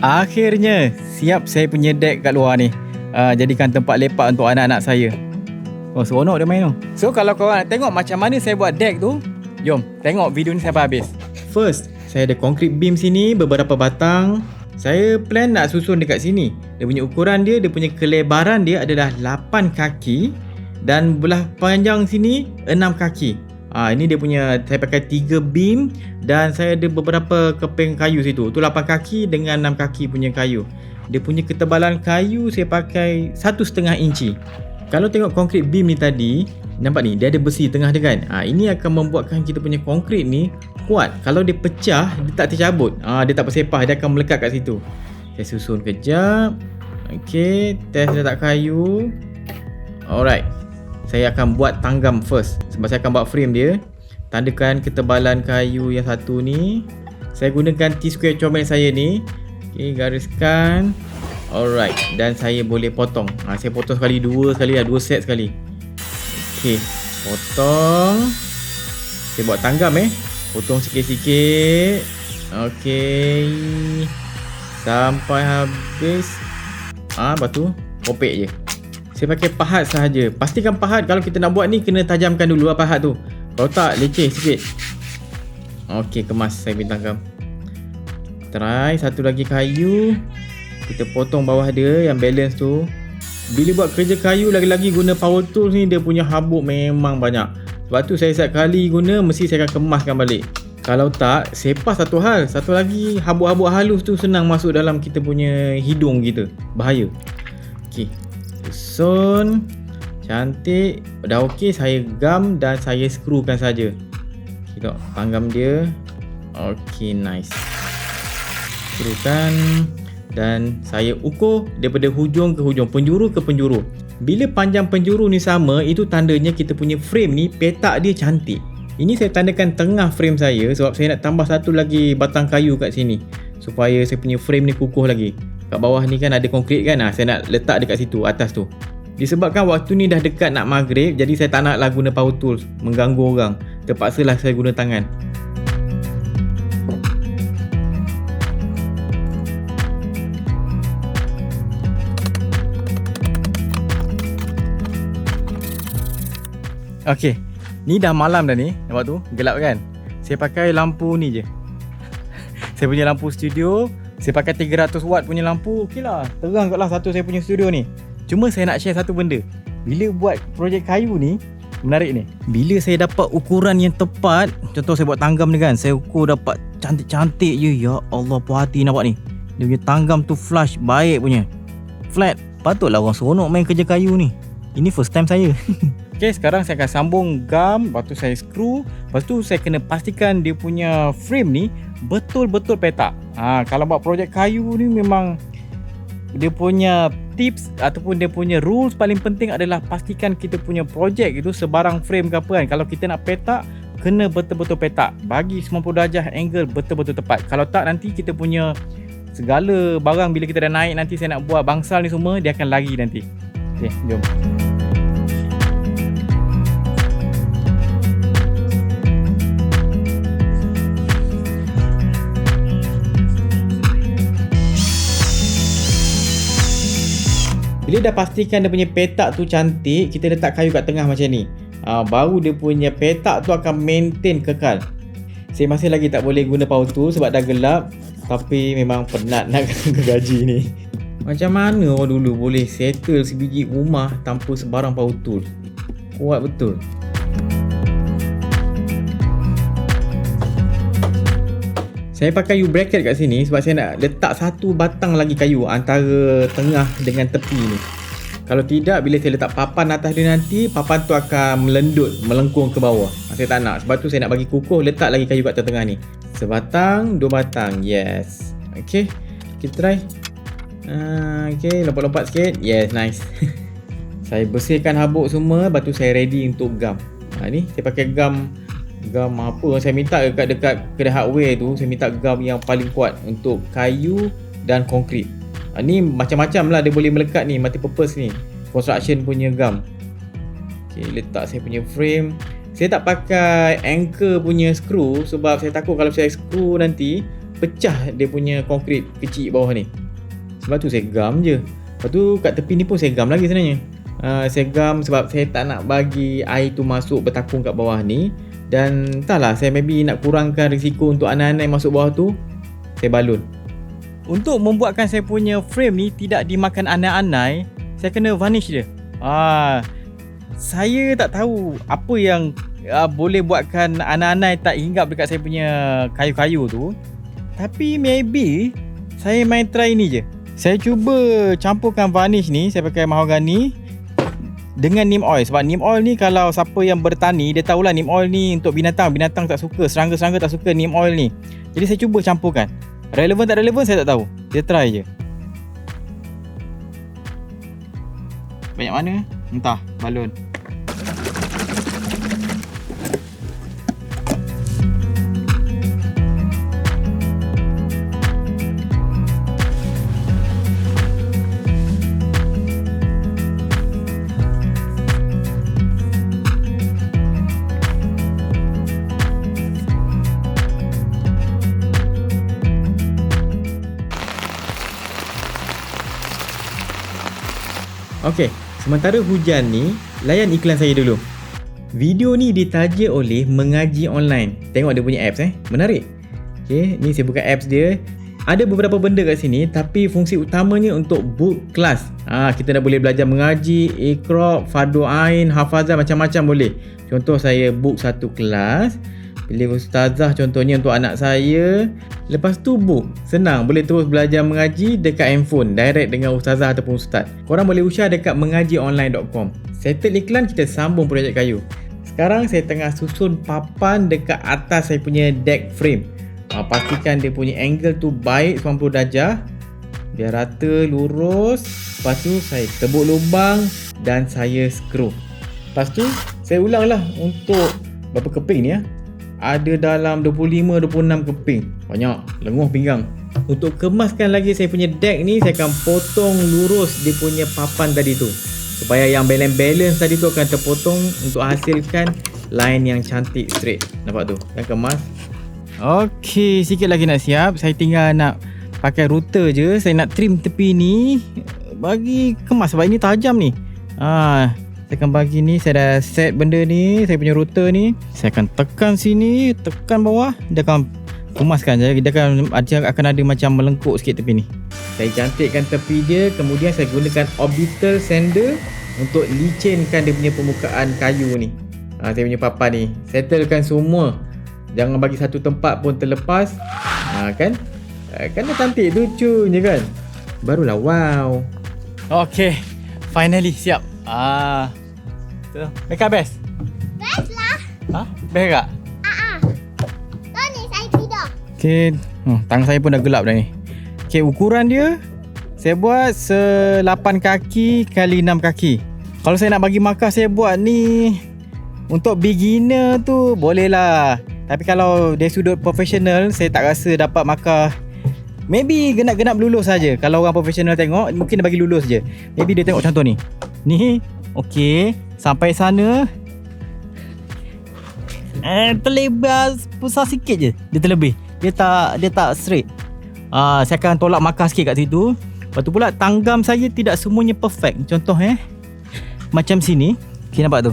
Akhirnya siap saya punya deck kat luar ni. Uh, jadikan tempat lepak untuk anak-anak saya. Oh seronok dia main tu. So kalau korang nak tengok macam mana saya buat deck tu, jom tengok video ni sampai habis. First, saya ada concrete beam sini beberapa batang. Saya plan nak susun dekat sini. Dia punya ukuran dia, dia punya kelebaran dia adalah 8 kaki dan belah panjang sini 6 kaki. Ah ha, ini dia punya saya pakai 3 beam dan saya ada beberapa keping kayu situ. Tu 8 kaki dengan 6 kaki punya kayu. Dia punya ketebalan kayu saya pakai 1.5 inci. Kalau tengok konkrit beam ni tadi, nampak ni dia ada besi tengah dia kan. Ha, ini akan membuatkan kita punya konkrit ni kuat. Kalau dia pecah, dia tak tercabut. Ha, dia tak bersepah, dia akan melekat kat situ. Saya susun kejap. Okey, test letak kayu. Alright saya akan buat tanggam first. Sebab saya akan buat frame dia. Tandakan ketebalan kayu yang satu ni saya gunakan T-square comel saya ni. Ok gariskan. Alright. Dan saya boleh potong. Ha, saya potong sekali dua sekali lah dua set sekali. Ok potong. Saya buat tanggam eh. Potong sikit-sikit. Ok sampai habis. Ah ha, lepas tu kopek je saya pakai pahat sahaja. Pastikan pahat kalau kita nak buat ni kena tajamkan dulu lah pahat tu. Kalau tak leceh sikit. Okey, kemas saya bintang kam. Try satu lagi kayu. Kita potong bawah dia yang balance tu. Bila buat kerja kayu lagi-lagi guna power tools ni dia punya habuk memang banyak. Sebab tu saya setiap kali guna mesti saya akan kemaskan balik. Kalau tak, sepas satu hal. Satu lagi, habuk-habuk halus tu senang masuk dalam kita punya hidung kita. Bahaya. Okey, susun cantik. Dah okey saya gam dan saya skrukan saja. Tengok panggam dia. Okey nice. Skrukan dan saya ukur daripada hujung ke hujung. Penjuru ke penjuru. Bila panjang penjuru ni sama itu tandanya kita punya frame ni petak dia cantik. Ini saya tandakan tengah frame saya sebab saya nak tambah satu lagi batang kayu kat sini supaya saya punya frame ni kukuh lagi kat bawah ni kan ada konkrit kan? Ha, saya nak letak dekat situ atas tu. Disebabkan waktu ni dah dekat nak maghrib jadi saya tak naklah guna power tools mengganggu orang. Terpaksalah saya guna tangan. Okey, ni dah malam dah ni, nampak tu, gelap kan? Saya pakai lampu ni je. saya punya lampu studio saya pakai 300 watt punya lampu Okey lah. Terang kot lah satu saya punya studio ni. Cuma saya nak share satu benda. Bila buat projek kayu ni Menarik ni. Bila saya dapat ukuran yang tepat Contoh saya buat tanggam ni kan Saya ukur dapat cantik-cantik je. Ya Allah puas hati nampak ni. Dia punya tanggam tu flush Baik punya. Flat. Patutlah orang seronok main kerja kayu ni. Ini first time saya. Okay sekarang saya akan sambung gam Lepas tu saya screw. Lepas tu saya kena pastikan dia punya frame ni Betul-betul petak. Ha, Kalau buat projek kayu ni memang Dia punya tips Ataupun dia punya rules paling penting adalah Pastikan kita punya projek itu Sebarang frame ke apa kan. Kalau kita nak petak Kena betul-betul petak. Bagi 90 darjah angle betul-betul tepat. Kalau tak nanti kita punya Segala barang bila kita dah naik Nanti saya nak buat bangsal ni semua Dia akan lari nanti. Okay jom dah pastikan dia punya petak tu cantik, kita letak kayu kat tengah macam ni. Ha, baru dia punya petak tu akan maintain kekal. Saya masih lagi tak boleh guna power tool sebab dah gelap. Tapi memang penat nak gaji ni. Macam mana orang dulu boleh settle sebiji rumah tanpa sebarang power tool? Kuat betul. Saya pakai U bracket kat sini sebab saya nak letak satu batang lagi kayu antara tengah dengan tepi ni. Kalau tidak, bila saya letak papan atas dia nanti, papan tu akan melendut, melengkung ke bawah. Saya tak nak. Sebab tu saya nak bagi kukuh, letak lagi kayu kat tengah ni. Sebatang, dua batang. Yes. Okay. Kita try. Uh, okay, lompat-lompat sikit. Yes, nice. saya bersihkan habuk semua, lepas tu saya ready untuk gam. Ha, ni, saya pakai gam gam apa saya minta dekat dekat kedai hardware tu saya minta gam yang paling kuat untuk kayu dan konkrit ha, ni macam-macam lah dia boleh melekat ni multi purpose ni construction punya gam ok letak saya punya frame saya tak pakai anchor punya screw sebab saya takut kalau saya screw nanti pecah dia punya konkrit kecil bawah ni. Sebab tu saya gam je. Lepas tu kat tepi ni pun saya gam lagi sebenarnya. Uh, saya gam sebab saya tak nak bagi air tu masuk bertakung kat bawah ni dan entahlah saya maybe nak kurangkan risiko untuk anak-anak yang masuk bawah tu saya balun untuk membuatkan saya punya frame ni tidak dimakan anak-anak saya kena varnish dia. Ah saya tak tahu apa yang uh, boleh buatkan anak-anak tak hinggap dekat saya punya kayu-kayu tu. Tapi maybe saya main try ni je. Saya cuba campurkan varnish ni saya pakai mahogany dengan neem oil. Sebab neem oil ni kalau siapa yang bertani dia tahulah neem oil ni untuk binatang. Binatang tak suka serangga-serangga tak suka neem oil ni. Jadi saya cuba campurkan relevan tak relevan saya tak tahu. Dia try je. Banyak mana? Entah balon Okey, sementara hujan ni, layan iklan saya dulu. Video ni ditaja oleh Mengaji Online. Tengok dia punya apps eh. Menarik. Okey, ni saya buka apps dia. Ada beberapa benda kat sini tapi fungsi utamanya untuk book kelas. Ah, ha, kita dah boleh belajar mengaji, iqra, fardu ain, macam-macam boleh. Contoh saya book satu kelas, Pilih ustazah contohnya untuk anak saya. Lepas tu book. Senang. Boleh terus belajar mengaji dekat handphone. Direct dengan ustazah ataupun ustaz. Korang boleh usaha dekat mengajionline.com. Settle iklan kita sambung projek kayu. Sekarang saya tengah susun papan dekat atas saya punya deck frame. Ha, pastikan dia punya angle tu baik 90 darjah. Biar rata, lurus. Lepas tu saya tebuk lubang dan saya screw. Lepas tu saya ulang lah untuk berapa keping ni ya ada dalam 25-26 keping. Banyak. Lenguh pinggang. Untuk kemaskan lagi saya punya deck ni saya akan potong lurus dia punya papan tadi tu. Supaya yang balance-balance tadi tu akan terpotong untuk hasilkan line yang cantik straight. Nampak tu? Yang kemas. Ok sikit lagi nak siap. Saya tinggal nak pakai router je. Saya nak trim tepi ni. Bagi kemas. Sebab ini tajam ni. Ah akan bagi ni saya dah set benda ni saya punya router ni saya akan tekan sini tekan bawah dia akan kumaskan jadi dia akan dia akan ada macam melengkuk sikit tepi ni. Saya cantikkan tepi dia kemudian saya gunakan orbital sander untuk licinkan dia punya permukaan kayu ni. Ha, saya punya papan ni. Settlekan semua. Jangan bagi satu tempat pun terlepas. Ha, kan? Ha, kan dah cantik lucu je kan? Barulah wow. Okay, finally siap. Ah Tu. Makeup best? Best lah. Ha? Best tak? Ah ah. ni saya tidur. Okay. Hmm, tangan saya pun dah gelap dah ni. Okay, ukuran dia saya buat se-8 kaki kali 6 kaki. Kalau saya nak bagi markah saya buat ni untuk beginner tu boleh lah. Tapi kalau dari sudut profesional saya tak rasa dapat markah Maybe genap-genap lulus saja. Kalau orang profesional tengok mungkin dia bagi lulus je. Maybe dia tengok contoh ni. Ni Okey, sampai sana. Eh, terlebar besar sikit je. Dia terlebih. Dia tak dia tak straight. Ah, saya akan tolak markah sikit kat situ. Lepas tu pula tanggam saya tidak semuanya perfect. Contoh eh. Macam sini. Okey nampak tu.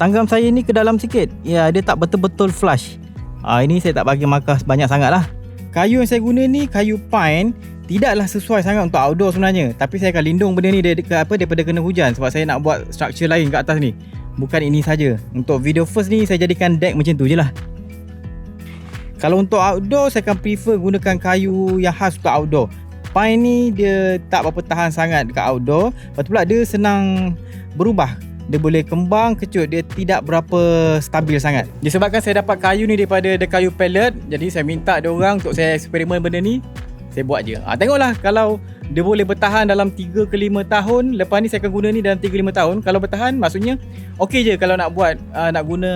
Tanggam saya ni ke dalam sikit. Ya, dia tak betul-betul flush. Ah, ini saya tak bagi markah banyak sangat lah. Kayu yang saya guna ni kayu pine tidaklah sesuai sangat untuk outdoor sebenarnya. Tapi saya akan lindung benda ni dari apa daripada kena hujan. Sebab saya nak buat structure lain kat atas ni. Bukan ini saja. Untuk video first ni saya jadikan deck macam tu je lah. Kalau untuk outdoor saya akan prefer gunakan kayu yang khas untuk outdoor. Pine ni dia tak berapa tahan sangat dekat outdoor. Lepas tu pula dia senang berubah. Dia boleh kembang kecut. Dia tidak berapa stabil sangat. Disebabkan saya dapat kayu ni daripada the kayu pellet. Jadi saya minta dia orang untuk saya eksperimen benda ni saya buat je. Ha, tengoklah kalau dia boleh bertahan dalam 3 ke 5 tahun, lepas ni saya akan guna ni dalam 3 ke 5 tahun. Kalau bertahan maksudnya okey je kalau nak buat uh, nak guna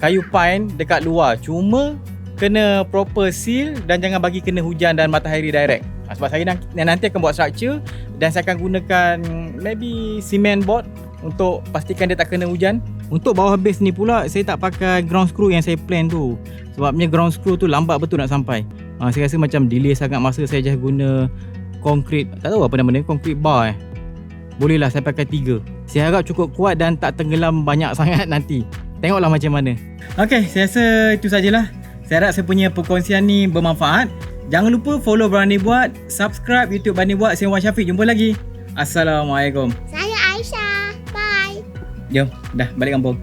kayu pine dekat luar. Cuma kena proper seal dan jangan bagi kena hujan dan matahari direct. Ha, sebab saya nanti akan buat structure dan saya akan gunakan maybe cement board untuk pastikan dia tak kena hujan. Untuk bawah base ni pula saya tak pakai ground screw yang saya plan tu. Sebabnya ground screw tu lambat betul nak sampai. Uh, Saya rasa macam delay sangat masa Saya just guna Konkrit Tak tahu apa nama dia Konkrit bar eh. Boleh lah saya pakai tiga. Saya harap cukup kuat Dan tak tenggelam banyak sangat nanti. Tengoklah macam mana. Okay saya rasa itu sajalah. Saya harap saya punya perkongsian ni bermanfaat. Jangan lupa follow Berani Buat Subscribe YouTube Berani Buat Saya Wan Syafiq. Jumpa lagi. Assalamualaikum. Saya Aisyah. Bye. Jom dah balik kampung